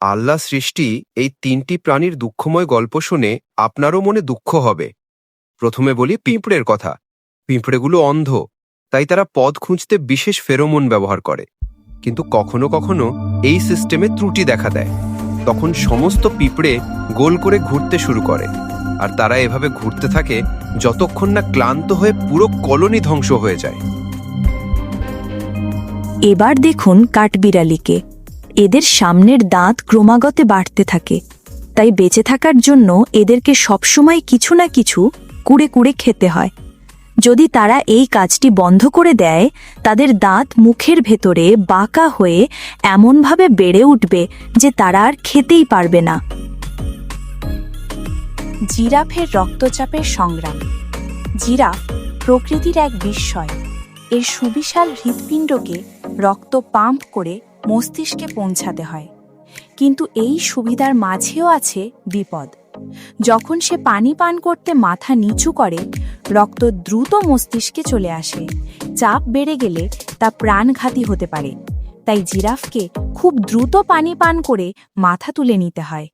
আল্লাহ সৃষ্টি এই তিনটি প্রাণীর দুঃখময় গল্প শুনে আপনারও মনে দুঃখ হবে। প্রথমে বলি পিঁপড়ের কথা। পিঁপড়েগুলো অন্ধ, তাই তারা পদ খুঁজতে বিশেষ ফেরোমন ব্যবহার করে। কিন্তু কখনো কখনো এই সিস্টেমে ত্রুটি দেখা দেয়। তখন সমস্ত পিঁপড়ে গোল করে ঘুরতে শুরু করে। আর তারা এভাবে ঘুরতে থাকে যতক্ষণ না ক্লান্ত হয়ে পুরো কলোনি ধ্বংস হয়ে যায়। এবার দেখুন কাঠবিড়ালিকে। এদের সামনের দাঁত ক্রমাগত বাড়তে থাকে। তাই বেঁচে থাকার জন্য এদেরকে সবসময় কিছু না কিছু কুড়ে কুড়ে খেতে হয়। যদি তারা এই কাজটি বন্ধ করে দেয়, তাদের দাঁত মুখের ভেতরে বাঁকা হয়ে এমনভাবে বেড়ে উঠবে যে তারা আর খেতেই পারবে না। জিরাফের রক্তচাপের সংগ্রাম। জিরাফ প্রকৃতির এক বিস্ময়। এর সুবিশাল হৃৎপিণ্ডকে রক্ত পাম্প করে মস্তিষ্কে পৌঁছাতে হয়। কিন্তু এই সুবিধার মাঝেও আছে বিপদ। যখন সে পানি পান করতে মাথা নিচু করে, রক্ত দ্রুত মস্তিষ্কে চলে আসে। চাপ বেড়ে গেলে তা প্রাণঘাতী হতে পারে। তাই জিরাফকে খুব দ্রুত পানি পান করে মাথা তুলে নিতে হয়।